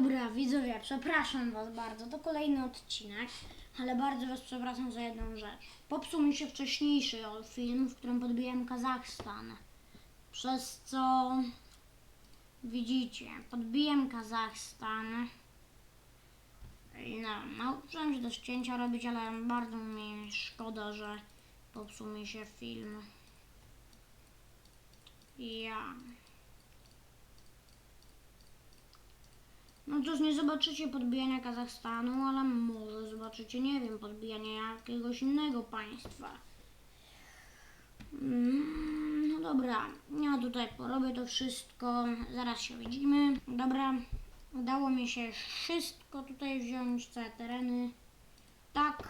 Dobra, widzowie, przepraszam Was bardzo. To kolejny odcinek, ale bardzo Was przepraszam za jedną rzecz. Popsuł mi się wcześniejszy film, w którym podbiłem Kazachstan. Przez co widzicie, podbiłem Kazachstan. No, nauczyłem się też cięcia robić, ale bardzo mi szkoda, że popsuł mi się film. Ja. No cóż, nie zobaczycie podbijania Kazachstanu, ale może zobaczycie, nie wiem, podbijania jakiegoś innego państwa. Mm, No dobra, ja tutaj porobię to wszystko, zaraz się widzimy. Dobra, udało mi się wszystko tutaj wziąć, całe tereny. Tak.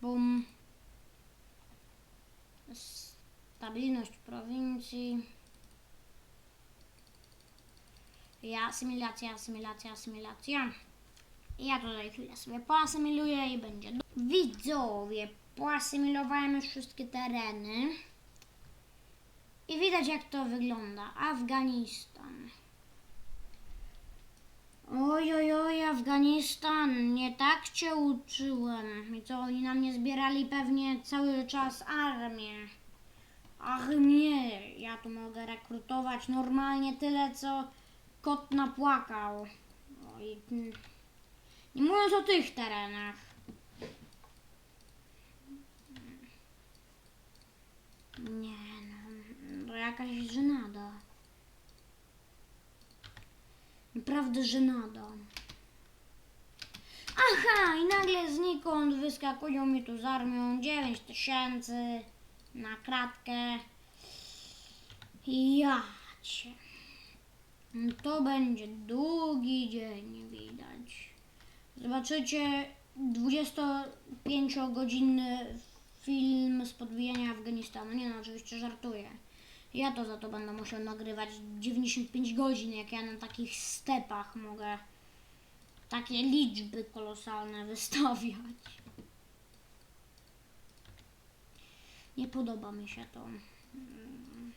Bum. Stabilność prowincji. Ja, asymilacja, asymilacja, asymilacja. Ja tutaj chwilę sobie poasymiluję i będzie. Widzowie, poasymilowałem już wszystkie tereny. I widać jak to wygląda. Afganistan. Oj, oj, oj, Afganistan, nie tak cię uczyłem. I co, oni na mnie zbierali pewnie cały czas armię. Armię, ja tu mogę rekrutować normalnie tyle, co kot napłakał. Oj, mm. nie mówiąc o tych terenach. Nie no, to jakaś żenada. Naprawdę żenada. Aha, i nagle znikąd wyskakują mi tu z armią 9 tysięcy na kratkę. Ja cię. To będzie długi dzień, widać. Zobaczycie 25-godzinny film z podbijania Afganistanu. Nie no, oczywiście żartuję. Ja to za to będę musiał nagrywać 95 godzin, jak ja na takich stepach mogę takie liczby kolosalne wystawiać. Nie podoba mi się to. Mm,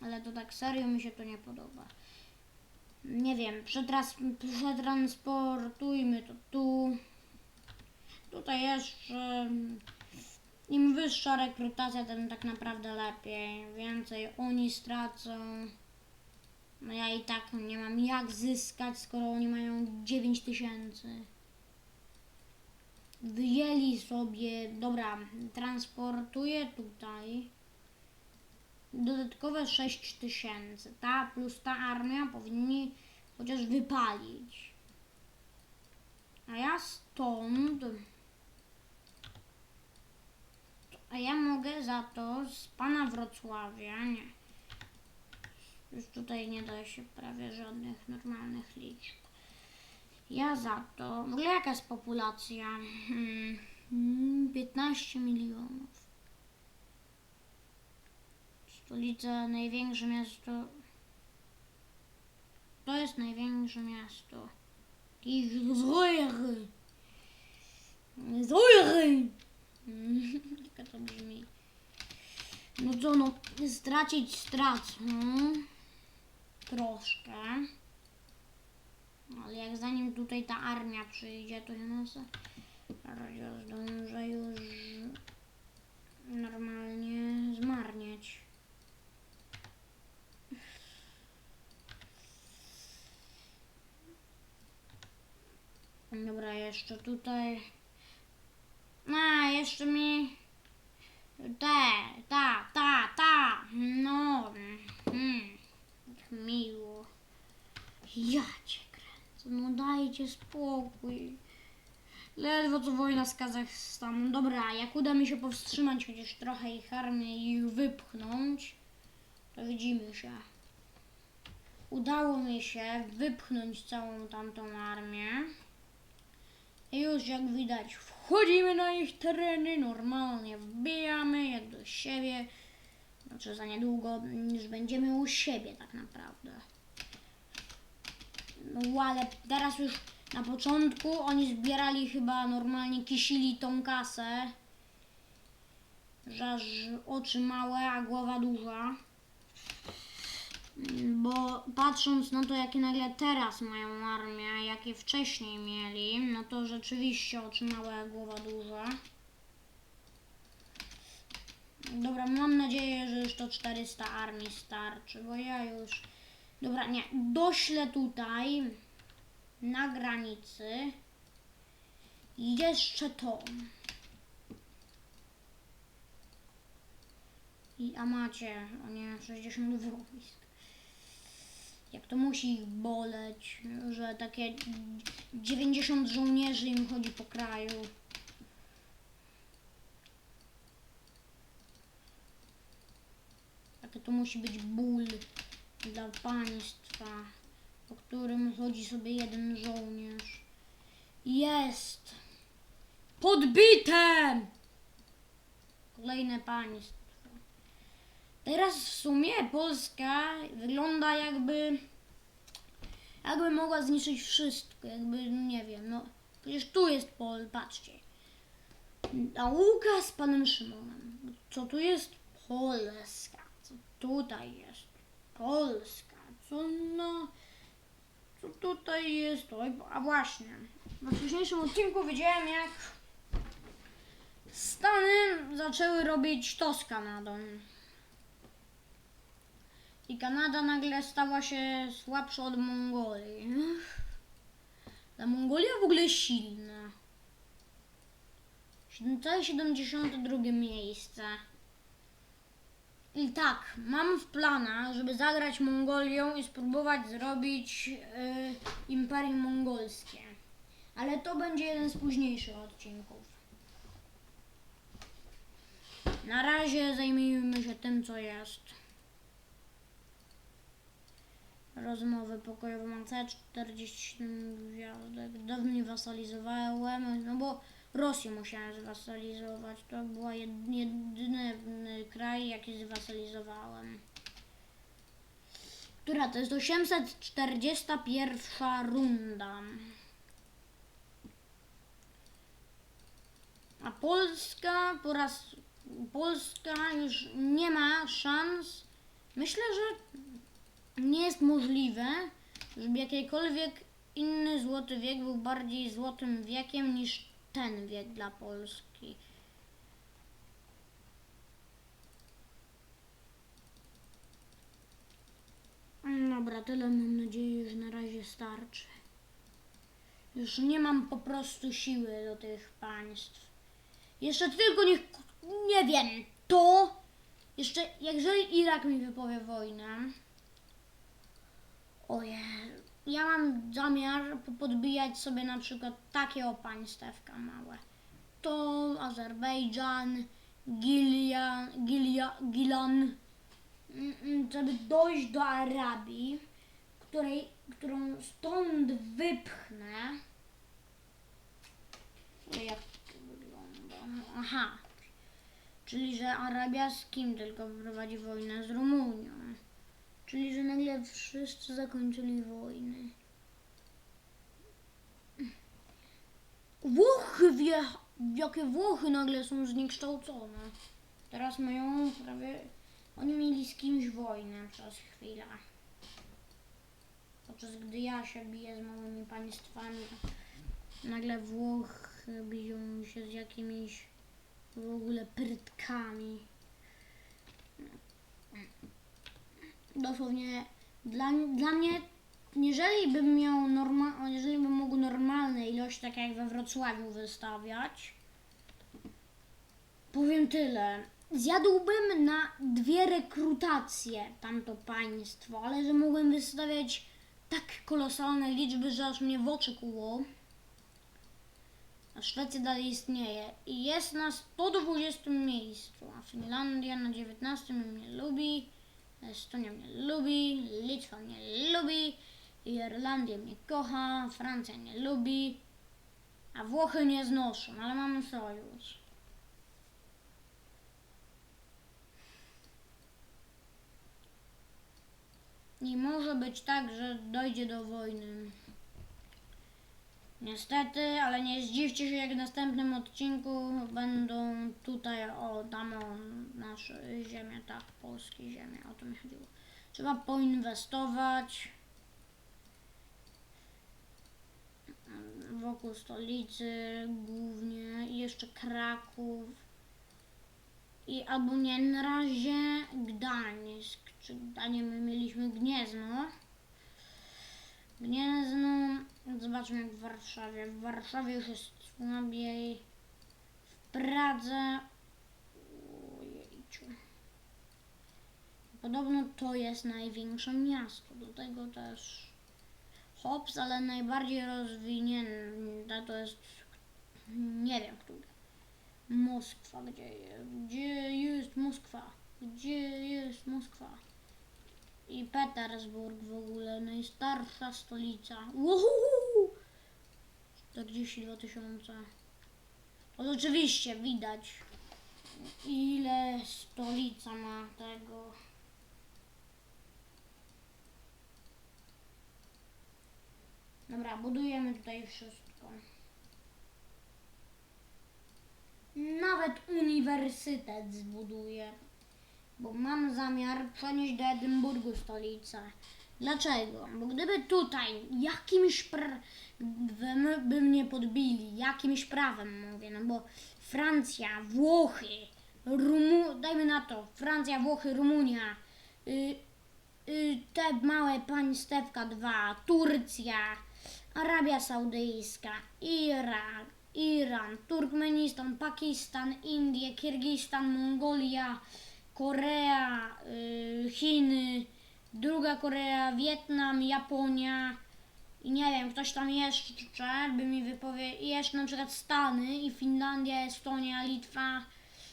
Ale to tak serio mi się to nie podoba. Nie wiem, przetransportujmy to tu. Tutaj jeszcze im wyższa rekrutacja, tym tak naprawdę lepiej. Więcej oni stracą. No ja i tak nie mam jak zyskać, skoro oni mają 9 tysięcy. Wyjęli sobie, dobra, transportuję tutaj dodatkowe 6 tysięcy. Ta plus ta armia powinni chociaż wypalić. A ja stąd. A ja mogę za to z pana Wrocławia. Nie. Już tutaj nie da się prawie żadnych normalnych liczb. Ja za to. W ogóle jaka jest populacja? Hmm, hmm, 15 milionów. Stolica, największe miasto. To jest największe miasto. Zurich. Zurich. Jak to brzmi. No co, no, stracić stracę. Troszkę. Ale jak zanim tutaj ta armia przyjdzie, to ja nas zdążę już normalnie Dobra, jeszcze tutaj. A, jeszcze mi. Te, ta, ta, ta. No. Hmm. Miło. Ja cię kręcę. No dajcie spokój. Ledwo co wojna z Kazachstanem. Dobra, jak uda mi się powstrzymać chociaż trochę ich armię i ich wypchnąć, to widzimy się. Udało mi się wypchnąć całą tamtą armię. I już jak widać, wchodzimy na ich tereny, normalnie wbijamy jak do siebie. Znaczy za niedługo już będziemy u siebie tak naprawdę. No ale teraz już na początku oni zbierali chyba normalnie kisili tą kasę. Że aż oczy małe, a głowa duża. Bo patrząc na to, jakie nagle teraz mają armię, jakie wcześniej mieli, no to rzeczywiście oczy małe, głowa duża. Dobra, mam nadzieję, że już to 400 armii starczy, bo ja już... Dobra, nie, doślę tutaj, na granicy, jeszcze to. I, a macie, o nie, 60 wojsk. Jak to musi ich boleć, że takie 90 żołnierzy im chodzi po kraju. Jaki to musi być ból dla państwa, po którym chodzi sobie jeden żołnierz. Jest! Podbite! Kolejne państwo. Teraz w sumie Polska wygląda jakby jakby mogła zniszczyć wszystko, jakby no nie wiem, no przecież tu jest Pol, patrzcie. Nauka z panem Szymonem. Co tu jest? Polska. Co tutaj jest? Polska. Co no? Co tutaj jest? Oj, a właśnie. Na wcześniejszym odcinku widziałem jak Stany zaczęły robić to z Kanadą. I Kanada nagle stała się słabsza od Mongolii. Ta Mongolia w ogóle silna. Siedem- Całe 72 miejsce. I tak, mam w planach, żeby zagrać Mongolią i spróbować zrobić y, Imperium Mongolskie. Ale to będzie jeden z późniejszych odcinków. Na razie zajmijmy się tym, co jest. Rozmowy pokojowe mam całe 47 gwiazdek. Dawno nie wasalizowałem, no bo Rosję musiałem zwasalizować. To była jed- jedyny kraj, jaki zwasalizowałem. Która to jest 841 runda. A Polska po raz Polska już nie ma szans. Myślę, że nie jest możliwe, żeby jakikolwiek inny złoty wiek był bardziej złotym wiekiem niż ten wiek dla Polski. Dobra, tyle mam nadzieję, że na razie starczy. Już nie mam po prostu siły do tych państw. Jeszcze tylko niech, nie wiem, to, jeszcze, jeżeli Irak mi wypowie wojnę, Ojej, ja mam zamiar po- podbijać sobie na przykład takie o państewka małe. To Azerbejdżan, Gilia, Gilia, Gilan, mm, żeby dojść do Arabii, której, którą stąd wypchnę. Jak to wygląda? Aha, czyli że Arabia z kim tylko prowadzi wojnę z Rumunią. Czyli, że nagle wszyscy zakończyli wojny. Włochy, wie, jakie Włochy nagle są zniekształcone. Teraz mają prawie, oni mieli z kimś wojnę przez chwilę. Podczas gdy ja się biję z małymi państwami, nagle Włochy biją się z jakimiś w ogóle prytkami. Dosłownie dla, dla mnie, jeżeli bym miał norma, jeżeli bym mógł normalne ilości, tak jak we Wrocławiu wystawiać, powiem tyle. Zjadłbym na dwie rekrutacje tamto państwo, ale że mogłem wystawiać tak kolosalne liczby, że aż mnie w oczy kuło. A Szwecja dalej istnieje i jest na 120 miejscu, a Finlandia na 19 mnie lubi. Estonia mnie lubi, Litwa mnie lubi, Irlandia mnie kocha, Francja mnie lubi, a Włochy nie znoszą, ale mamy sojusz. Nie może być tak, że dojdzie do wojny. Niestety, ale nie zdziwcie się, jak w następnym odcinku będą tutaj, o, tam o, nasze tak, polskie ziemie, o to mi chodziło. Trzeba poinwestować wokół stolicy głównie i jeszcze Kraków i albo nie na razie Gdańsk czy Gdanie my mieliśmy Gniezno Gniezno zobaczmy jak w Warszawie. W Warszawie już jest słabiej. W Pradze. Ojejciu. Podobno to jest największe miasto, do tego też Hops, ale najbardziej rozwinięte to jest, nie wiem który. Moskwa, gdzie jest, gdzie jest Moskwa, gdzie jest Moskwa. I Petersburg w ogóle, najstarsza stolica. Uhuhu! 42 tysiące. Oczywiście widać, ile stolica ma tego. Dobra, budujemy tutaj wszystko. Nawet uniwersytet zbuduję, bo mam zamiar przenieść do Edynburgu stolicę. Dlaczego? Bo gdyby tutaj jakimś prawem by mnie podbili, jakimś prawem mówię, no bo Francja, Włochy, Rumu, dajmy na to, Francja, Włochy, Rumunia, y, y, te małe państewka dwa, Turcja, Arabia Saudyjska, Irak, Iran, Turkmenistan, Pakistan, Indie, Kirgistan, Mongolia, Korea, y, Chiny, druga Korea, Wietnam, Japonia i nie wiem, ktoś tam jeszcze by mi wypowie, i jeszcze na przykład Stany i Finlandia, Estonia, Litwa,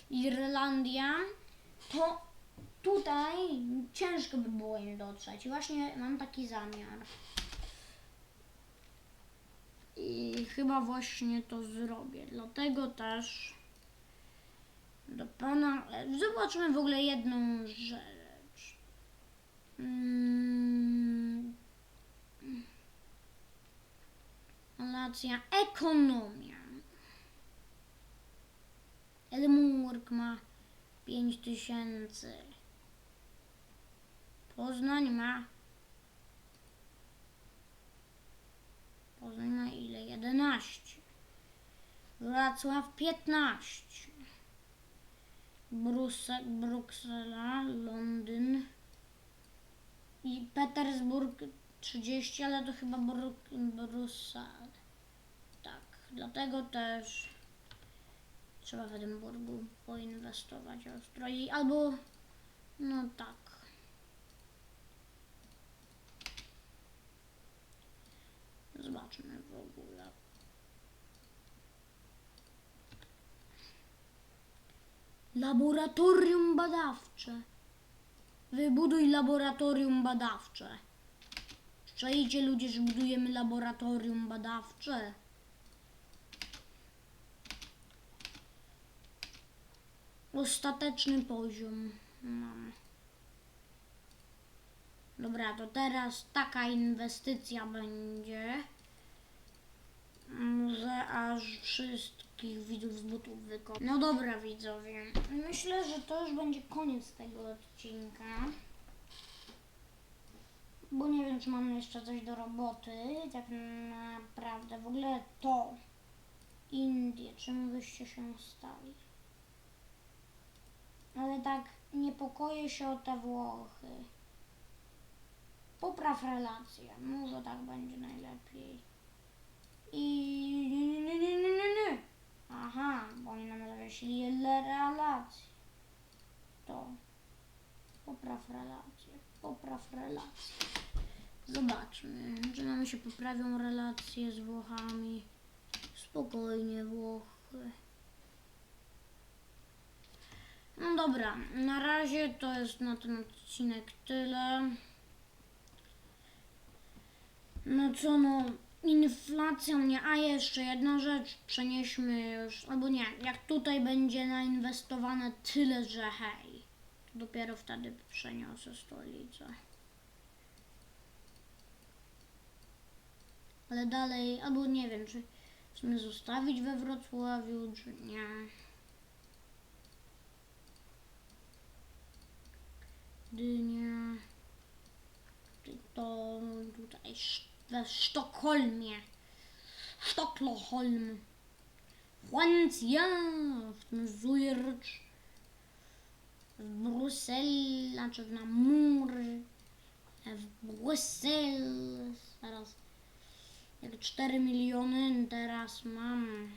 Irlandia, to tutaj ciężko by było im dotrzeć. I właśnie mam taki zamiar. I chyba właśnie to zrobię. Dlatego też do pana. Zobaczmy w ogóle jedną rzecz. Mm. Ekonomia. Edmurg ma 5000. Poznań ma Poznań ma ile? 11. Wrocław 15. Bruse, Bruksela, Londyn i Petersburg 30, ale to chyba Bruk, Bruksel. Tak, dlatego też trzeba w Edynburgu poinwestować ostro i albo no tak. Zobaczmy w ogóle. Laboratorium badawcze. Wybuduj laboratorium badawcze. Czajcie ludzie, że budujemy laboratorium badawcze. Ostateczny poziom. Dobra, to teraz taka inwestycja będzie, że aż wszystkich widzów z butów wykop. No dobra widzowie, myślę, że to już będzie koniec tego odcinka. Bo nie wiem, czy mam jeszcze coś do roboty, tak naprawdę. W ogóle to, Indie, czym byście się stali? Ale tak niepokoję się o te Włochy. Popraw relacje. Może tak będzie najlepiej. I... Nie, nie, nie, nie, nie, nie. Aha, bo oni nam zawiesili ile relacji. To. Popraw relacje. Popraw relacje. Zobaczmy, czy nam się poprawią relacje z Włochami. Spokojnie, Włochy. No dobra, na razie to jest na ten odcinek tyle. No co no, inflacja mnie, a jeszcze jedna rzecz, przenieśmy już, albo nie, jak tutaj będzie nainwestowane tyle, że hej, dopiero wtedy przeniosę stolicę. Ale dalej, albo nie wiem, czy sumie zostawić we Wrocławiu, czy nie. Gdynia. to tutaj we Sztokholmie. Sztokloholm. Francja, w tym Zurich, w Brukseli, znaczy na mur, w Bruksel, zaraz, jak 4 miliony teraz mam.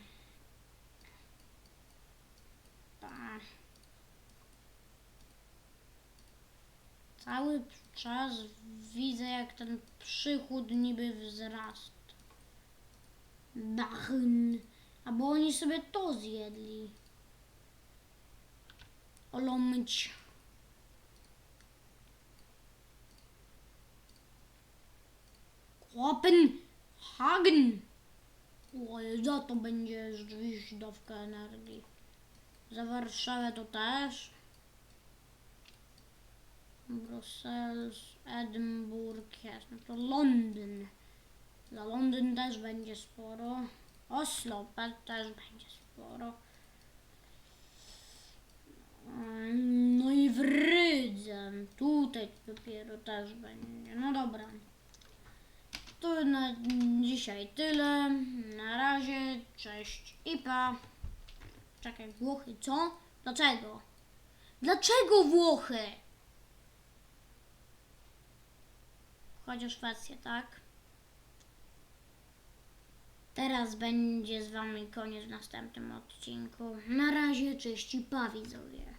Tak. Cały czas widzę, jak ten przychód niby wzrasta. Dachyn. Albo oni sobie to zjedli. Olomyć. Kopenhagen. Oj, za to będzie rzeczywiście dawka energii. Za Warszawę to też. Brussels, Edynburg jest, no to Londyn. Za Londyn też będzie sporo. Oslo też będzie sporo. No i w Rydze. Tutaj dopiero też będzie. No dobra. To na dzisiaj tyle. Na razie. Cześć i pa. Czekaj, Włochy, co? Dlaczego? Dlaczego Włochy? Chodzi o Szwecję, tak? Teraz będzie z wami koniec w następnym odcinku. Na razie, cześć i pa widzowie.